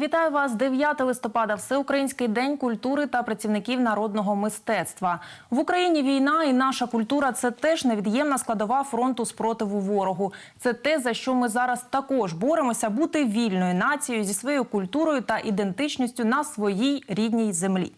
Вітаю вас 9 листопада. Всеукраїнський день культури та працівників народного мистецтва. В Україні війна і наша культура це теж невід'ємна складова фронту спротиву ворогу. Це те, за що ми зараз також боремося бути вільною нацією зі своєю культурою та ідентичністю на своїй рідній землі.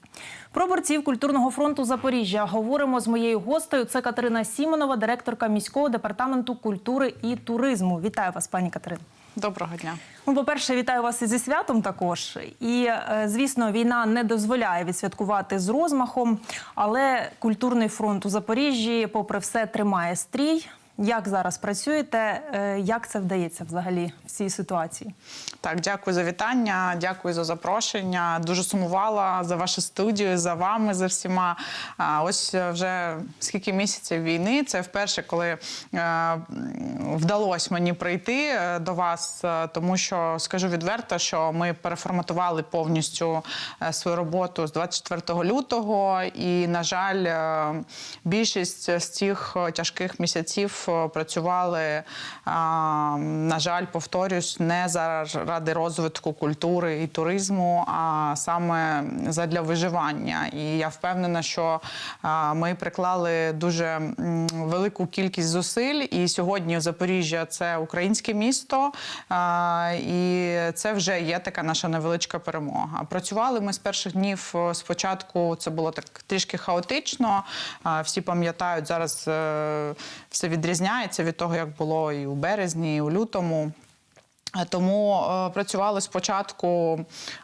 Про борців культурного фронту Запоріжжя говоримо з моєю гостею. Це Катерина Сімонова, директорка міського департаменту культури і туризму. Вітаю вас, пані Катерина. Доброго дня. Ну, по-перше, вітаю вас і зі святом також. І, е, звісно, війна не дозволяє відсвяткувати з розмахом, але культурний фронт у Запоріжжі, попри все, тримає стрій. Як зараз працюєте? Е, Як це вдається взагалі в цій ситуації? Так, дякую за вітання, дякую за запрошення. Дуже сумувала за вашу студію, за вами, за всіма. Ось вже скільки місяців війни. Це вперше, коли е, вдалося мені прийти е, до вас, тому що скажу відверто, що ми переформатували повністю свою роботу з 24 лютого, і на жаль, більшість з цих тяжких місяців е, працювали. На жаль, повторюсь, не заради розвитку культури і туризму, а саме задля виживання. І я впевнена, що ми приклали дуже велику кількість зусиль. І сьогодні Запоріжжя це українське місто, і це вже є така наша невеличка перемога. Працювали ми з перших днів. е, Спочатку це було так трішки хаотично. Всі пам'ятають зараз е, все відрізняється від того, як було і у березні, і у лютому. Е, Тому е, працювали спочатку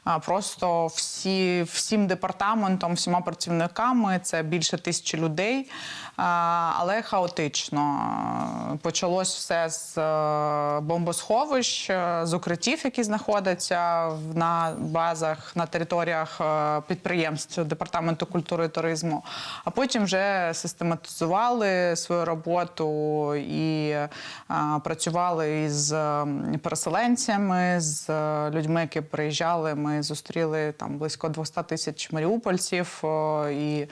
е, просто всі, всім департаментом, всіма працівниками. Це більше тисячі людей, але хаотично. Почалось все з е, бомбосховищ, е, з укриттів, які знаходяться на базах, на територіях е, підприємств департаменту культури і туризму. А потім вже систематизували свою роботу і працювали із переселенцями, з людьми, які приїжджали. Ми зустріли там близько 200 тисяч маріупольців і.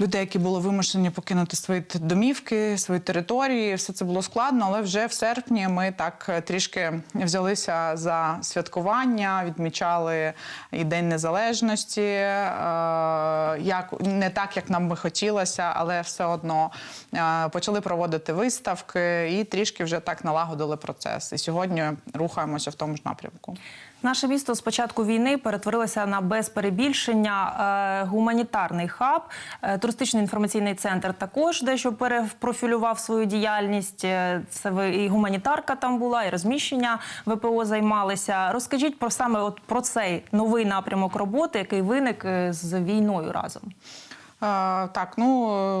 Людей, які були вимушені покинути свої домівки, свої території, все це було складно, але вже в серпні ми так е, трішки взялися за святкування, відмічали і День Незалежності. е, Як не так, як нам би хотілося, але все одно е, почали проводити виставки і трішки вже так налагодили процес. І сьогодні рухаємося в тому ж напрямку. Наше місто з початку війни перетворилося на без перебільшення е, гуманітарний хаб. Е, туристичний інформаційний центр також дещо перепрофілював свою діяльність. Е, Це і гуманітарка там була, і розміщення ВПО займалися. Розкажіть про саме от про цей новий напрямок роботи, який виник з війною разом. Е, Так, ну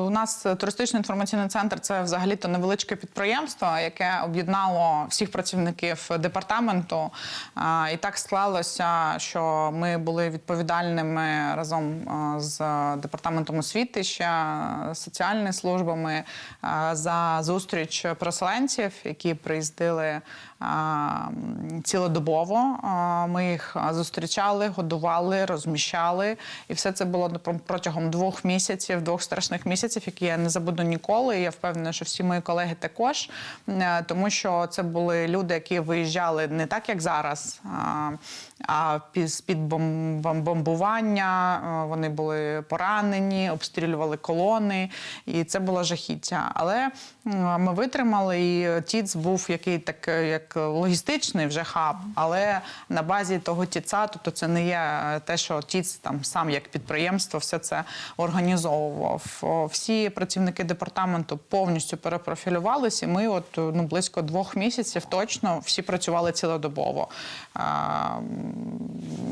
у нас туристичний інформаційний центр це взагалі-то невеличке підприємство, яке об'єднало всіх працівників департаменту. Е, І так склалося, що ми були відповідальними разом е, з департаментом освіти, ще соціальними службами за зустріч переселенців, які приїздили цілодобово. Ми їх зустрічали, годували, розміщали, і все це було протягом двох місяців, двох страшних місяців, які я не забуду ніколи. І я впевнена, що всі мої колеги також, Е, тому що це були люди, які виїжджали не так, як зараз, а- а пі- з-під бом- бом- бомбування. Е, Вони були поранені, обстрілювали колони, і це було жахіття. Але ми витримали, і ТІЦ був який так е, як логістичний вже хаб, але на базі того ТІЦа, тобто це не є е, те, що ТІЦ там сам як підприємство все це організовував. Всі працівники департаменту повністю перепрофілювалися. Ми, от ну близько двох місяців, точно всі працювали цілодобово.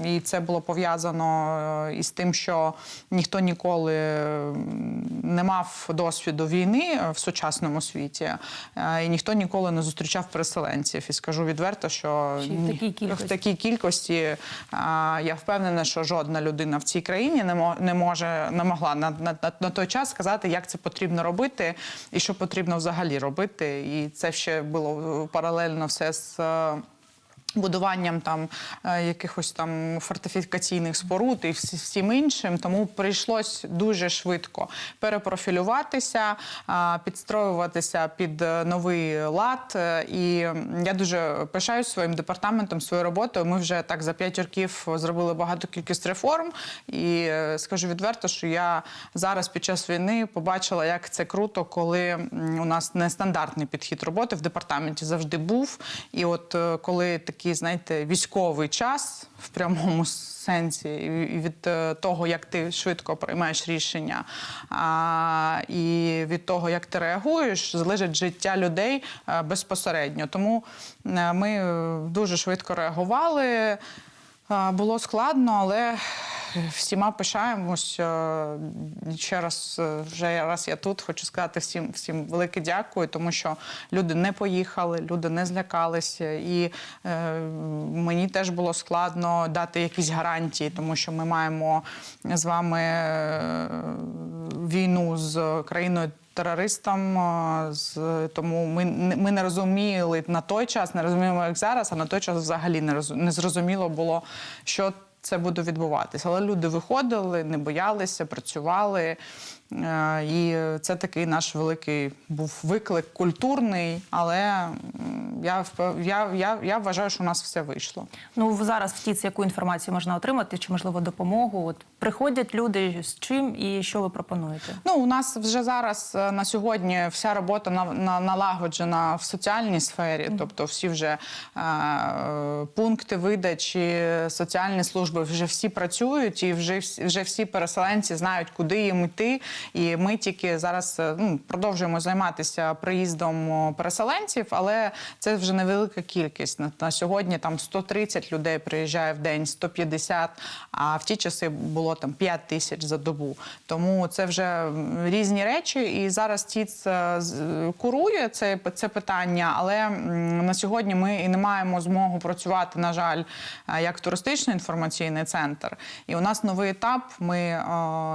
І це було пов'язано е, із тим, що ніхто ніколи не мав досвіду війни в сучасному світі, е, і ніхто ніколи не зустрічав переселенців. І скажу відверто, що Ще в такій кількості. в такій кількості я впевнена, що жодна людина в цій країні не може не могла на, на, на, той час сказати, як це потрібно робити і що потрібно взагалі робити. І це ще було е, паралельно все з. Е, Будуванням там е, якихось там фортифікаційних споруд і всім іншим, тому прийшлось дуже швидко перепрофілюватися, підстроюватися під е, новий лад. Е, І я дуже пишаюсь своїм департаментом, своєю роботою. Ми вже так за п'ять років зробили багато кількість реформ. І е, скажу відверто, що я зараз під час війни побачила, як це круто, коли у нас нестандартний підхід роботи в департаменті завжди був. І от е, коли такий, знаєте, військовий час в прямому сенсі, від е, того, як ти швидко приймаєш рішення, а, і від того, як ти реагуєш, залежить життя людей е, безпосередньо. Тому е, ми дуже швидко реагували. Було складно, але всіма пишаємось. Е, Ще раз, е, вже раз я тут, хочу сказати всім, всім велике дякую, тому що люди не поїхали, люди не злякалися. І е, мені теж було складно дати якісь гарантії, тому що ми маємо з вами е, війну з країною. Терористам, тому ми, ми не розуміли на той час, не розуміємо, як зараз, а на той час взагалі не роз, не зрозуміло було, що це буде відбуватися. Але люди виходили, не боялися, працювали. Е, І це такий наш великий був виклик культурний, але я, я, я, я вважаю, що у нас все вийшло. Ну зараз в ТІЦ яку інформацію можна отримати, чи можливо допомогу? От приходять люди з чим і що ви пропонуєте? Ну, у нас вже зараз е, на сьогодні вся робота на, на, налагоджена в соціальній сфері, тобто всі вже е, е, пункти видачі, соціальні служби вже всі працюють, і вже, вже всі переселенці знають, куди їм йти. І ми тільки зараз е, ну, продовжуємо займатися приїздом переселенців, але це вже невелика кількість. На, на сьогодні там 130 людей приїжджає в день, 150, а в ті часи було там 5 тисяч за добу. Тому це вже різні речі. І зараз ТІЦ е, курує це, це питання, але на сьогодні ми і не маємо змогу працювати, на жаль, е, як туристичний інформаційний центр. І у нас новий етап. Ми е,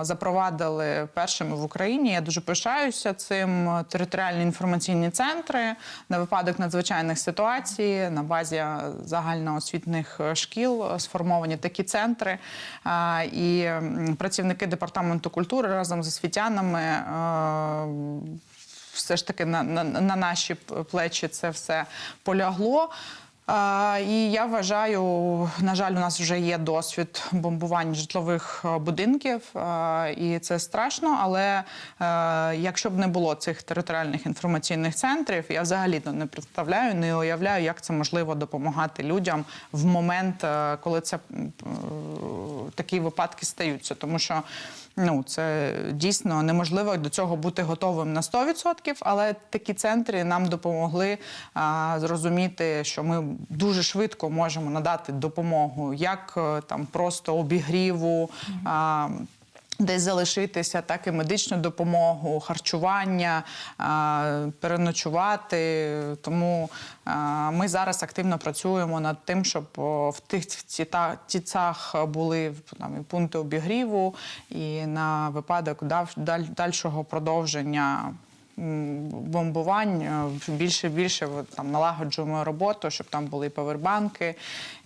запровадили першими в Україні. Я дуже пишаюся цим територіальні інформаційні центри на випадок надзвичайних ситуацій на базі загальноосвітних шкіл сформовані такі центри. Е, І працівники департаменту культури разом з освітянами. е, Все ж таки на, на, на наші плечі це все полягло. І я вважаю, на жаль, у нас вже є досвід бомбувань житлових е, будинків, е, і це страшно. Але е, якщо б не було цих територіальних інформаційних центрів, я взагалі не представляю, не уявляю, як це можливо допомагати людям в момент, коли це такі випадки стаються, тому що. Ну, це дійсно неможливо до цього бути готовим на 100%, але такі центри нам допомогли а, зрозуміти, що ми дуже швидко можемо надати допомогу, як е, там просто обігріву. А, Десь залишитися, так і медичну допомогу, харчування, переночувати. Тому ми зараз активно працюємо над тим, щоб в тих тіцах були там, і пункти обігріву, і на випадок дальшого продовження бомбувань е, більше більше там налагоджуємо роботу, щоб там були і павербанки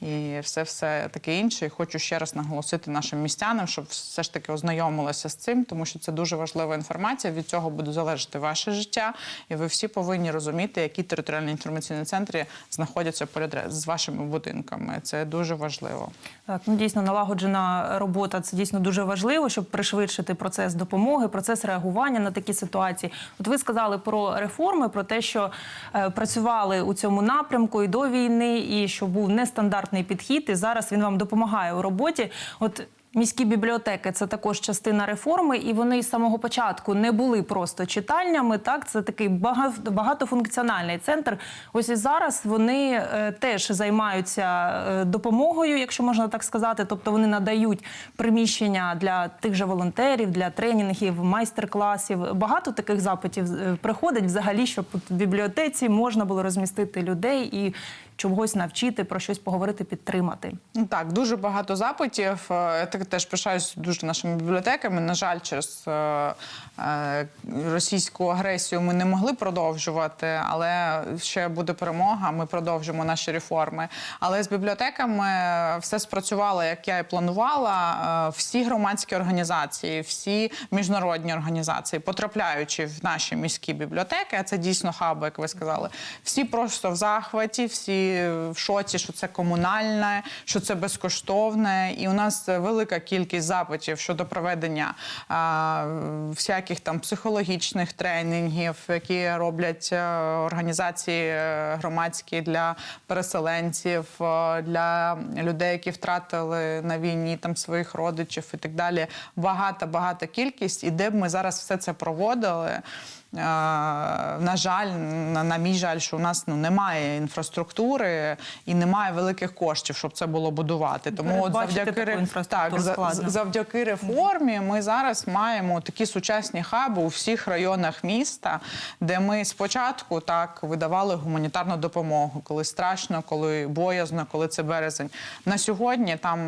і все все таке інше. І хочу ще раз наголосити нашим містянам, щоб все ж таки ознайомилися з цим, тому що це дуже важлива інформація. Від цього буде залежати ваше життя, і ви всі повинні розуміти, які територіальні інформаційні центри знаходяться поряд з вашими будинками. Це дуже важливо. Так, ну дійсно налагоджена робота це дійсно дуже важливо, щоб пришвидшити процес допомоги, процес реагування на такі ситуації. От ви сказали про реформи, про те, що е, працювали у цьому напрямку і до війни, і що був нестандартний підхід, і зараз він вам допомагає у роботі. От Міські бібліотеки це також частина реформи, і вони з самого початку не були просто читальнями. Так, це такий бага- багатофункціональний центр. Ось і зараз вони е, теж займаються е, допомогою, якщо можна так сказати. Тобто вони надають приміщення для тих же волонтерів, для тренінгів, майстер-класів. Багато таких запитів е, приходить взагалі, щоб в бібліотеці можна було розмістити людей і чогось навчити, про щось поговорити, підтримати. Ну, Так, дуже багато запитів. Е, Я теж пишаюсь дуже нашими бібліотеками. На жаль, через е, е, російську агресію ми не могли продовжувати, але ще буде перемога. Ми продовжимо наші реформи. Але з бібліотеками все спрацювало, як я і планувала. Всі громадські організації, всі міжнародні організації, потрапляючи в наші міські бібліотеки, а це дійсно хаби, як ви сказали, всі просто в захваті, всі в шоці, що це комунальне, що це безкоштовне. І у нас велика кількість запитів щодо проведення а, всяких там психологічних тренінгів, які роблять е, організації е, громадські для переселенців, е, для людей, які втратили на війні там своїх родичів і так далі. Багата, багата кількість. І де б ми зараз все це проводили. Е, На жаль, на, на мій жаль, що у нас ну немає інфраструктури і немає великих коштів, щоб це було будувати. Тому от завдяки ре- так, завдяки реформі ми зараз маємо такі сучасні хаби у всіх районах міста, де ми спочатку так видавали гуманітарну допомогу, коли страшно, коли боязно, коли це березень. На сьогодні там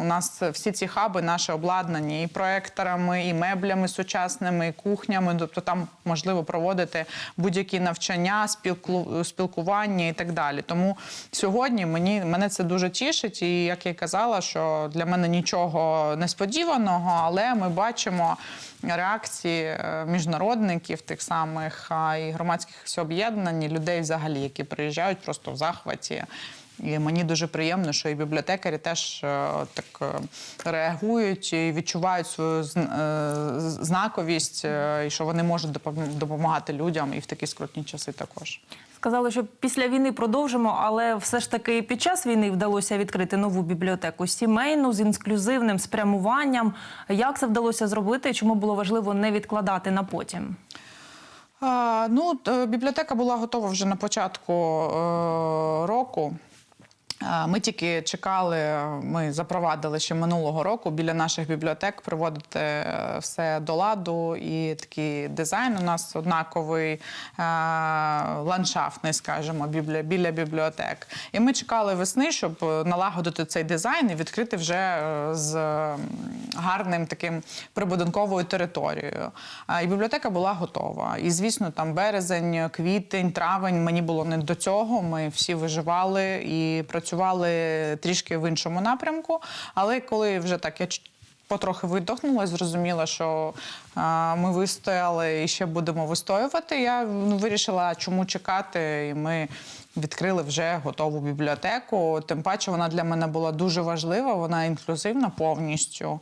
у нас всі ці хаби наші обладнані і проекторами, і меблями сучасними, і кухнями. Тобто там можливо проводити будь-які навчання, спілку, спілкування і так далі. Тому сьогодні мені мене це дуже тішить. І як я казала, що для мене нічого несподіваного, але ми бачимо реакції е, міжнародників, тих самих і громадських об'єднань, людей взагалі, які приїжджають просто в захваті. І мені дуже приємно, що і бібліотекарі теж е, так е, реагують і відчувають свою е, знаковість, і що вони можуть допом- допомагати людям і в такі скрутні часи також. Сказали, що після війни продовжимо, але все ж таки під час війни вдалося відкрити нову бібліотеку сімейну з інклюзивним спрямуванням. Як це вдалося зробити? Чому було важливо не відкладати на потім? Ну, бібліотека була готова вже на початку року. А, Ми тільки чекали, ми запровадили ще минулого року біля наших бібліотек приводити е, все до ладу. І такий дизайн у нас однаковий, е, ландшафтний, скажімо, біля, бібліотек. І ми чекали весни, щоб е, налагодити цей дизайн і відкрити вже е, з гарним таким прибудинковою територією. І бібліотека була готова. І звісно, там березень, квітень, травень мені було не до цього. Ми всі виживали і працювали трішки в іншому напрямку. Але коли вже так я потрохи видохнула, зрозуміла, що ми вистояли і ще будемо вистоювати. Я ну, вирішила, чому чекати, і ми. Відкрили вже готову бібліотеку. Тим паче вона для мене була дуже важлива. Вона інклюзивна повністю.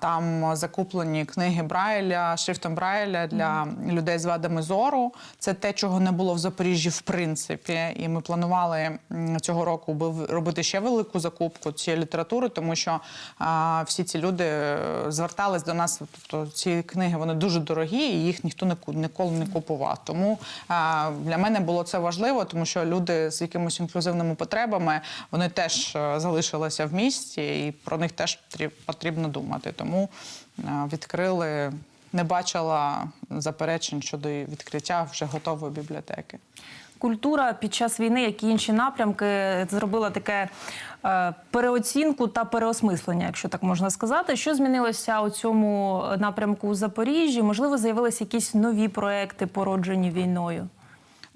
Там закуплені книги Брайля, шрифтом Брайля для людей з вадами зору. Це те, чого не було в Запоріжжі, в принципі. І ми планували цього року би робити ще велику закупку цієї літератури, тому що всі ці люди е, звертались до нас. Тобто ці книги вони дуже дорогі, і їх ніхто ніколи не купував. Тому для мене було це важливо, тому що люди з якимись інклюзивними потребами вони теж е, залишилися в місті, і про них теж трі- потрібно думати. Тому е, відкрили. Не бачила заперечень щодо відкриття вже готової бібліотеки. Культура під час війни, як і інші напрямки, зробила таке е, переоцінку та переосмислення, якщо так можна сказати. Що змінилося у цьому напрямку у Запоріжжі? Можливо, з'явилися якісь нові проекти, породжені війною.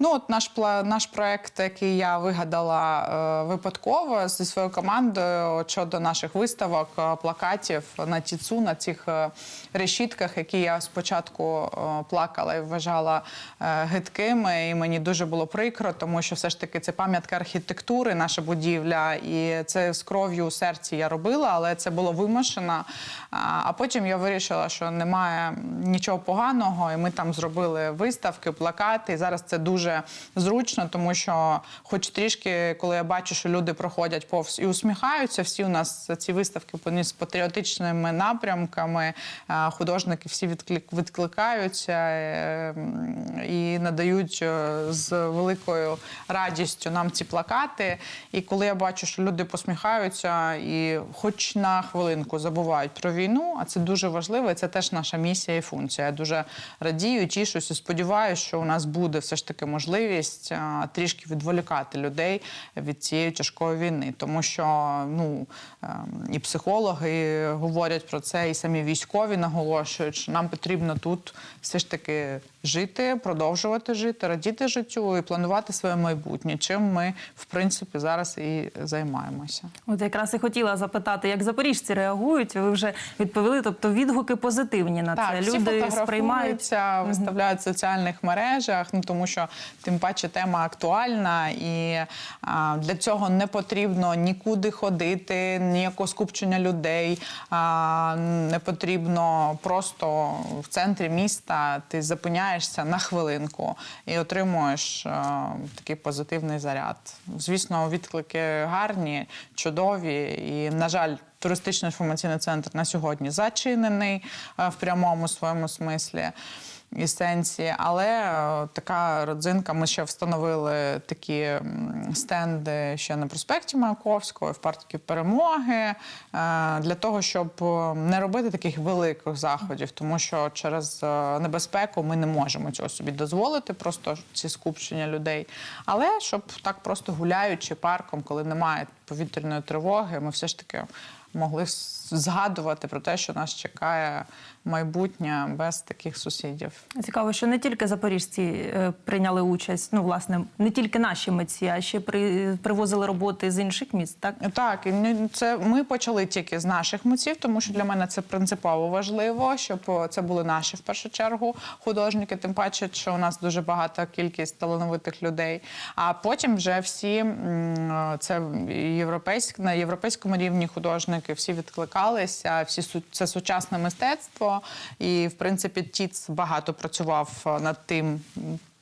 Ну, от наш наш проект, який я вигадала е, випадково зі своєю командою щодо наших виставок, е, плакатів на тіцу, на цих е, решітках, які я спочатку плакала і вважала гидкими. І мені дуже було прикро, тому що все ж таки це пам'ятка архітектури, наша будівля, і це з кров'ю у серці я робила, але це було вимушено. А потім я вирішила, що немає нічого поганого, і ми там зробили виставки, плакати. І зараз це дуже зручно, тому що, хоч трішки, коли я бачу, що люди проходять повз і усміхаються, всі у нас ці виставки з патріотичними напрямками. Художники всі відклик- відкликаються е, і надають е, з великою радістю нам ці плакати. І коли я бачу, що люди посміхаються і, хоч на хвилинку, забувають про війну, а це дуже важливо. і Це теж наша місія і функція. Я дуже радію, тішуся, сподіваюся, що у нас буде все ж таки можливість можливість е, трішки відволікати людей від цієї тяжкої війни, тому що ну е, і психологи говорять про це, і самі військові наголошують, що нам потрібно тут все ж таки жити, продовжувати жити, радіти життю і планувати своє майбутнє. Чим ми в принципі зараз і займаємося. От якраз і хотіла запитати, як запоріжці реагують. Ви вже відповіли, тобто відгуки позитивні на це. всі Люди сприймають. фотографуються, виставляють в соціальних мережах, ну тому що тим паче тема актуальна, і а, для цього не потрібно нікуди ходити, ніякого скупчення людей. А, не потрібно просто в центрі міста ти зупиняєшся на хвилинку і отримуєш е, такий позитивний заряд. Звісно, відклики гарні, чудові, і на жаль. Туристично-інформаційний центр на сьогодні зачинений е, в прямому своєму смислі і сенсі, але е, така родзинка. Ми ще встановили такі стенди ще на проспекті Маяковського, в парку перемоги е, для того, щоб е, не робити таких великих заходів, тому що через небезпеку ми не можемо цього собі дозволити, просто ці скупчення людей. Але щоб так просто гуляючи парком, коли немає повітряної тривоги, ми все ж таки могли згадувати про те, що нас чекає майбутнє без таких сусідів. Цікаво, що не тільки запоріжці е, прийняли участь, ну власне, не тільки наші митці, а ще при, привозили роботи з інших міст. Так Так, і це ми почали тільки з наших митців, тому що для мене це принципово важливо, щоб це були наші в першу чергу художники. Тим паче, що у нас дуже багата кількість талановитих людей. А потім вже всі це європейськ на європейському рівні художники всі відкликалися. Всі це сучасне мистецтво, і в принципі Тіц багато працював е, над тим.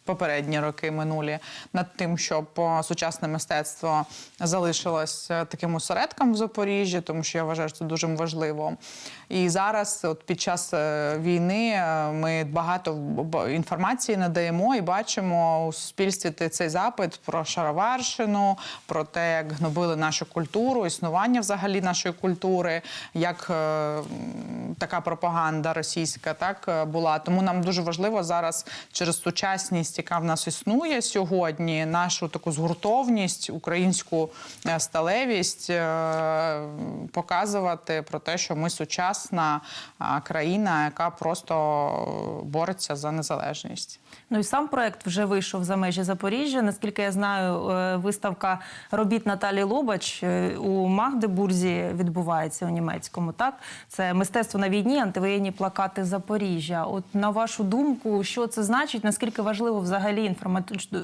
Попередні роки минулі над тим, щоб сучасне мистецтво залишилось е, таким осередком в Запоріжжі, тому що я вважаю, що це дуже важливо. І зараз, от під час е, війни, е, ми багато інформації надаємо і бачимо у суспільстві цей запит про шароварщину, про те, як гнобили нашу культуру, існування взагалі нашої культури, як е, така пропаганда російська так е, була. Тому нам дуже важливо зараз через сучасність, яка в нас існує сьогодні, нашу таку згуртовність, українську е, сталевість е, показувати про те, що ми сучасна країна, яка просто е, бореться за незалежність. ну і сам проект вже вийшов за межі Запоріжжя. Наскільки я знаю, виставка робіт Наталі Лобач у Магдебурзі відбувається у німецькому. Так, це мистецтво на війні, антивоєнні плакати Запоріжжя. От на вашу думку, що це значить? Наскільки важливо взагалі інформатично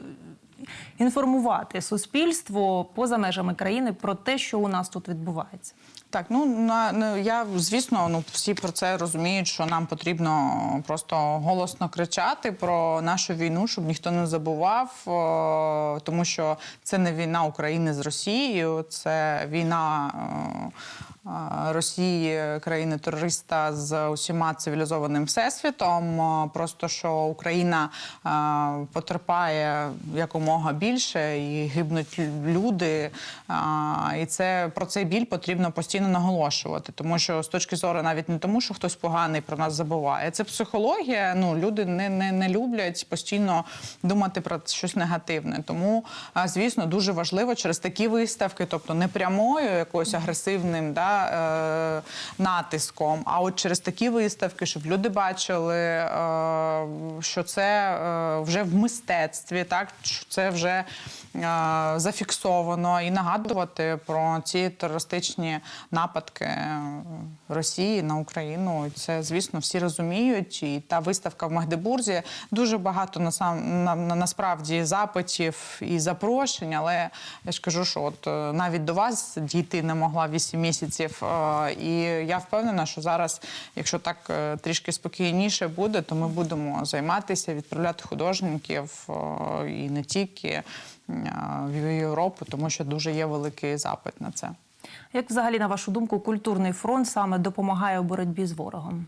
інформувати суспільство поза межами країни про те, що у нас тут відбувається? Так, ну на ну, я звісно, ну всі про це розуміють, що нам потрібно просто голосно кричати про нашу війну, щоб ніхто не забував, о, тому що це не війна України з Росією, це війна. е, е, Росії, країни терориста з усіма цивілізованим всесвітом. Просто що Україна потерпає якомога більше і гибнуть люди. І це про цей біль потрібно постійно наголошувати, тому що з точки зору навіть не тому, що хтось поганий про нас забуває. Це психологія. Ну люди не, не, не люблять постійно думати про щось негативне. Тому, звісно, дуже важливо через такі виставки, тобто не прямою якоюсь агресивним да, е, натиском, а от через такі виставки, щоб люди бачили, е, що це е, вже в мистецтві, так що це вже е, зафіксовано, і нагадувати про ці терористичні нападки Росії на Україну. Це, звісно, всі розуміють. І та виставка в Магдебурзі дуже багато насам, на, на, насправді запитів і запрошень, але я ж кажу, що от е, навіть до вас дійти не могла 8 місяців. Е, І я впевнена, що зараз, якщо так е, трішки спокійніше буде, то ми будемо займатися, відправляти художників е, і не тільки в Європу, тому що дуже є великий запит на це. Як взагалі, на вашу думку, культурний фронт саме допомагає у боротьбі з ворогом?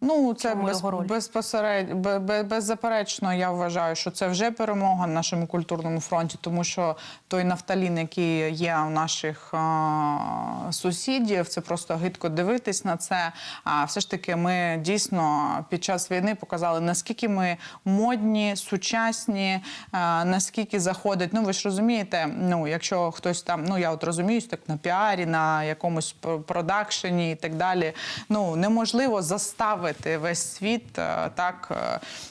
Ну, це без, його роль? безпосеред... бе- бе- беззаперечно, я вважаю, що це вже перемога на нашому культурному фронті, тому що той нафталін, який є у наших а, сусідів, це просто гидко дивитись на це. А все ж таки, ми дійсно під час війни показали, наскільки ми модні, сучасні, а, наскільки заходить. Ну, ви ж розумієте, ну, якщо хтось там, ну я от розуміюсь, так на піарі, на якомусь продакшені і так далі. Ну неможливо заставити весь світ е, так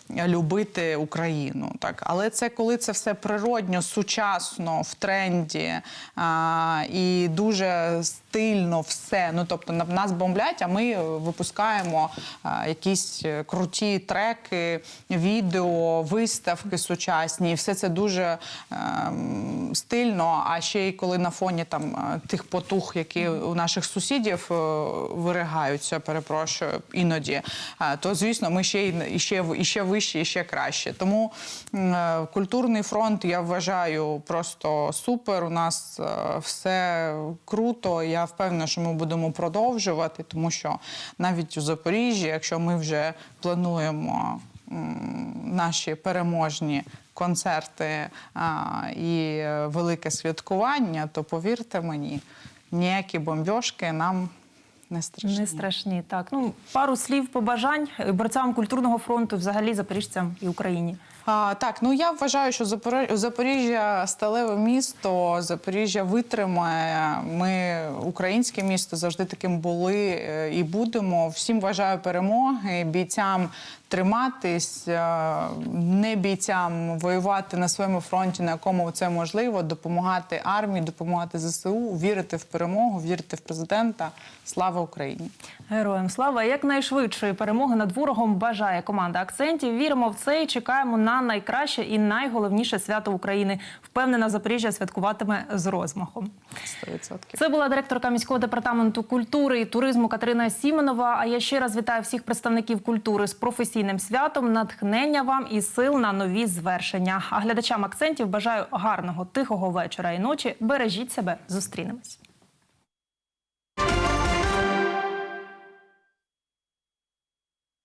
е, любити Україну. Так, але це коли це все природньо, сучасно, в тренді а, і дуже стильно все. Ну тобто на нас бомблять, а ми випускаємо а, якісь е, круті треки, відео, виставки сучасні. І все це дуже ем, стильно. А ще й коли на фоні там е, тих потух, які у наших сусідів е, виригаються, перепрошую, іноді, е, то звісно, ми ще і ще, і ще вище, і ще краще. Тому е, культурний фронт я вважаю просто супер. У нас е, все круто. Я впевнена, що ми будемо продовжувати, тому що навіть у Запоріжжі, якщо ми вже плануємо наші переможні концерти і велике святкування, то повірте мені, ніякі бомбьошки нам не страшні. Не страшні. Так, ну пару слів побажань борцям культурного фронту, взагалі запоріжцям і Україні. А, так, ну я вважаю, що Запорі- Запоріжжя сталеве місто, Запоріжжя витримає. Ми українське місто завжди таким були е, і будемо. Всім вважаю перемоги, бійцям триматись, е, не бійцям воювати на своєму фронті, на якому це можливо, допомагати армії, допомагати ЗСУ, вірити в перемогу, вірити в президента. Слава Україні! Героям слава якнайшвидшої перемоги над ворогом бажає команда акцентів. Віримо в це і чекаємо на найкраще і найголовніше свято України. Впевнена, Запоріжжя святкуватиме з розмахом. 100%. Це була директорка міського департаменту культури і туризму Катерина Сіменова. А я ще раз вітаю всіх представників культури з професійним святом, натхнення вам і сил на нові звершення. А глядачам акцентів бажаю гарного тихого вечора і ночі. Бережіть себе, зустрінемось.